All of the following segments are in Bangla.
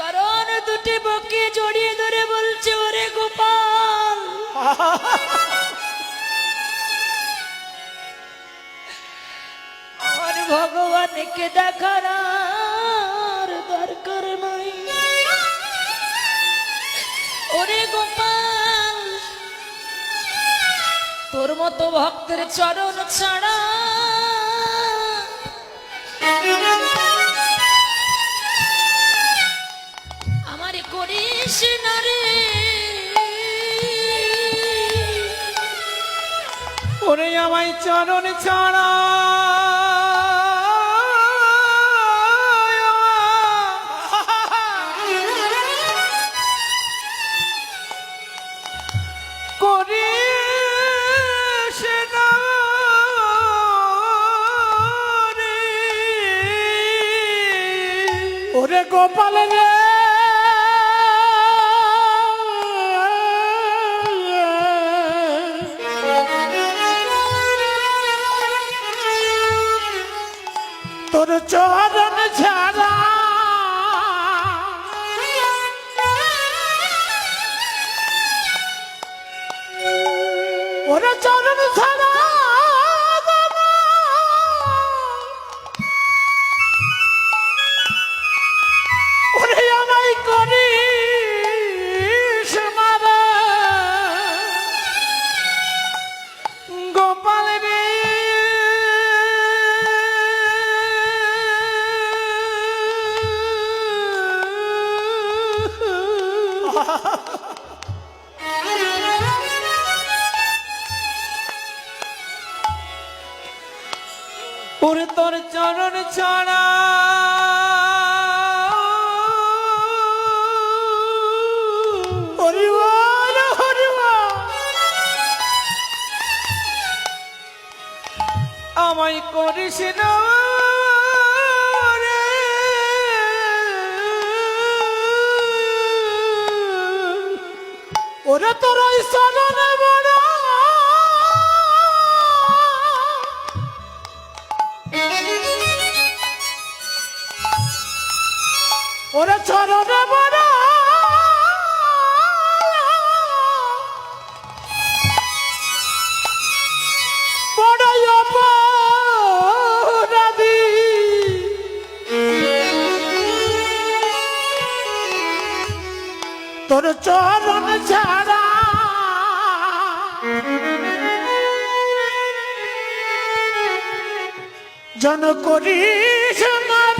চরণ দুটি বকে জড়িয়ে ধরে বলছে, ওরে গোপাল। আমার ভগবানকে দেখার দরকার নাই। ওরে গোপাল, তোর মতো ভক্তের চরণ ছাড়া না রে। ওরে আমায় চরণ ছাড়া। গোপাল রে। তোর চরণ ছাড়া। ওর চরণ ছাড়া। ওরে তোর চরণ ছাড়া আমায় করিস না রে। ওরে তোর সরনে বড় ওরে চরণে বড়। তোর চরণ ছাড়া জন করিস না।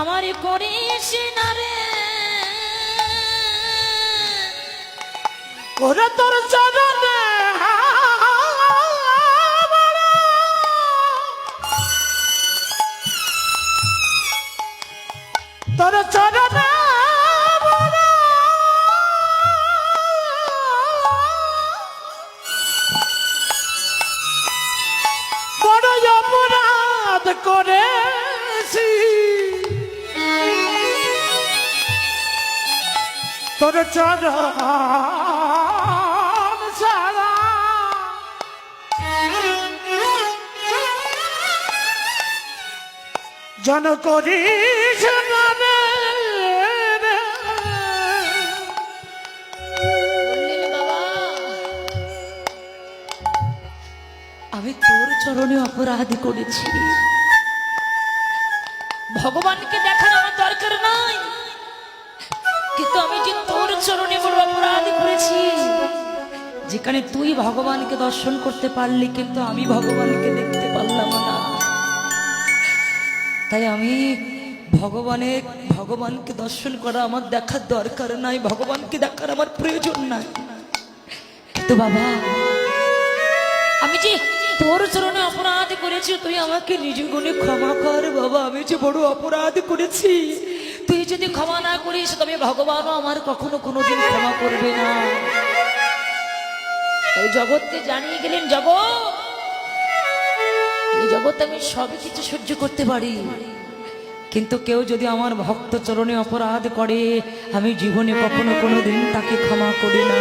আমার করিস না রে। ওরা তোর চরণে তোর জন করিস না রে রে। বললেন বাবা আমি তোর চরণে অপরাধ করেছি ভগবানকে দেখার আমার যেখানে তুই ভগবানকে দর্শন করতে পারলি, কিন্তু আমি ভগবানকে দেখতে পারলাম না। তাই আমি ভগবানের ভগবানকে দর্শন করা আমার দেখার দরকার নাই, ভগবানকে দেখার আমার প্রয়োজন নাই। তো বাবা, আমি যে তোর চরণে অপরাধ করেছি, তুই আমাকে নিজ গুণে ক্ষমা কর বাবা। আমি যে বড় অপরাধ করেছি, তুই যদি ক্ষমা না করিস, তবে ভগবানও আমার কখনো কোনোদিন ক্ষমা করবে না। এই জগৎকে জানিয়ে গেলেন, জগৎ, এই জগৎ আমি সবই কিছু সহ্য করতে পারি। কিন্তু কেউ যদি আমার ভক্ত চরণে অপরাধ করে, আমি জীবনে কখনো কোনো দিন তাকে ক্ষমা করি না।